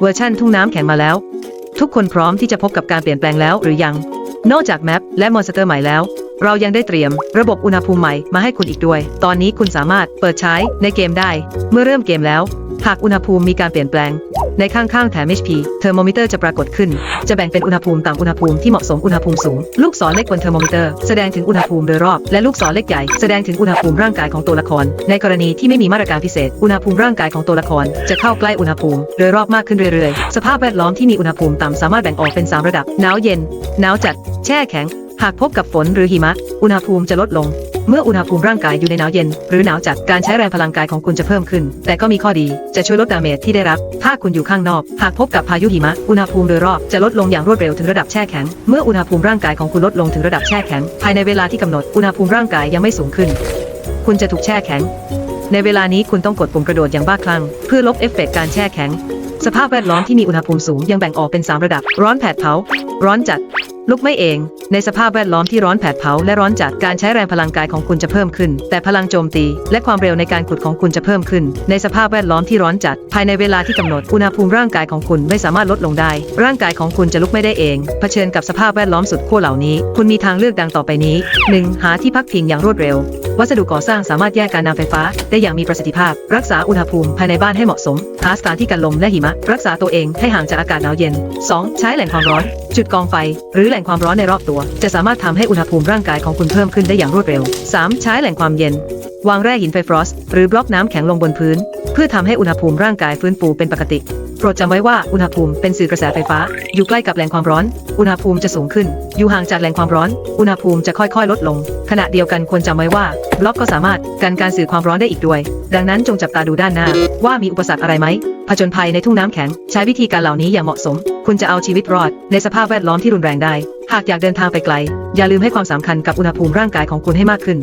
เวอร์ชั่นทุ่งน้ำแข็งมาแล้ว ทุกคนพร้อมที่จะพบกับการเปลี่ยนแปลงแล้วหรือยัง นอกจากแมปและมอนสเตอร์ใหม่แล้ว เรายังได้เตรียมระบบอุณหภูมิใหม่มาให้คุณอีกด้วย ตอนนี้คุณสามารถเปิดใช้ในเกมได้ เมื่อเริ่มเกมแล้ว หากอุณหภูมิมีการเปลี่ยนแปลง ในข้างๆแถม HP เทอร์โมมิเตอร์จะปรากฏขึ้น จะแบ่งเป็นอุณหภูมิตามอุณหภูมิที่เหมาะสมอุณหภูมิสูง ลูกศรเล็กบนเทอร์โมมิเตอร์แสดงถึงอุณหภูมิโดยรอบ และลูกศรเล็กใหญ่แสดงถึงอุณหภูมิร่างกายของตัวละคร ในกรณีที่ไม่มีมาตรการพิเศษ อุณหภูมิร่างกายของตัวละคร จะเข้าใกล้อุณหภูมิโดยรอบมากขึ้นเรื่อยๆ สภาพแวดล้อมที่มีอุณหภูมิต่ำสามารถแบ่งออกเป็น 3 ระดับ หนาวเย็น หนาวจัด แช่แข็ง หากพบกับฝนหรือหิมะ อุณหภูมิจะลดลง เมื่ออุณหภูมิร่างกายอยู่ในหนาวเย็น หรือหนาวจัดการใช้แรงพลังกายของคุณจะเพิ่มขึ้น แต่ก็มีข้อดีจะช่วยลดดาเมจที่ได้รับ ถ้าคุณอยู่ข้างนอก หากพบกับพายุหิมะ อุณหภูมิโดยรอบจะลดลงอย่างรวดเร็วถึงระดับแช่แข็ง เมื่ออุณหภูมิร่างกายของคุณลดลงถึงระดับแช่แข็ง ภายในเวลาที่กำหนดอุณหภูมิร่างกายยังไม่สูงขึ้น คุณจะถูกแช่แข็ง ในเวลานี้คุณต้องกดปุ่มกระโดดอย่างบ้าคลั่งเพื่อลบเอฟเฟกต์การแช่แข็งสภาพแวดล้อมที่มีอุณหภูมิสูงยังแบ่งออกเป็น 3 ระดับ ร้อนแผดเผา ร้อนจัด ลุกไม่เอง ในสภาพแวดล้อมที่ร้อนแผดเผาและร้อนจัดการใช้แรงพลังกายของคุณจะเพิ่มขึ้น แต่พลังโจมตี และความเร็วในการขุดของคุณจะเพิ่มขึ้น ในสภาพแวดล้อมที่ร้อนจัด ภายในเวลาที่กำหนดอุณหภูมิร่างกายของคุณไม่สามารถลดลงได้ ร่างกายของคุณจะลุกไม่ได้เองเผชิญกับสภาพแวดล้อมสุดขั้วเหล่านี้ คุณมีทางเลือกดังต่อไปนี้ 1. หาที่พักพิงอย่างรวดเร็ว วัสดุก่อสร้างสามารถแยกการนำไฟฟ้า ได้อย่างมีประสิทธิภาพ รักษาอุณหภูมิภายในบ้านให้เหมาะสม หาสถานที่กันลมและหิมะ รักษาตัวเองให้ห่างจากอากาศหนาวเย็น 2. ใช้แหล่งความร้อน จุดกองไฟ หรือแหล่งความร้อนในรอบตัว จะสามารถทำให้อุณหภูมิร่างกายของคุณเพิ่มขึ้นได้อย่างรวดเร็ว 3. ใช้แหล่งความเย็น วางแร่หินไฟฟรอสต์หรือบล็อกน้ำแข็งลงบนพื้น เพื่อทำให้อุณหภูมิร่างกายฟื้นฟูเป็นปกติ โปรดจำไว้ว่าอุณหภูมิเป็นสื่อกระแสไฟฟ้า อยู่ใกล้กับแหล่งความร้อน อุณหภูมิจะสูงขึ้น อยู่ห่างจากแหล่งความร้อน อุณหภูมิจะค่อยๆ ลดลง ขณะเดียวกันควรจำไว้ว่า บล็อกก็สามารถกันการสื่อความร้อนได้อีกด้วย ดังนั้นจงจับตาดูด้านหน้า ว่ามีอุปสรรคอะไรไหมผจญภัยในทุ่งน้ำแข็ง ใช้วิธีการเหล่านี้อย่างเหมาะสม คุณจะเอาชีวิตรอด ในสภาพแวดล้อมที่รุนแรงได้ หากอยากเดินทางไปไกล อย่าลืมให้ความสำคัญกับอุณหภูมิร่างกายของคุณให้มากขึ้น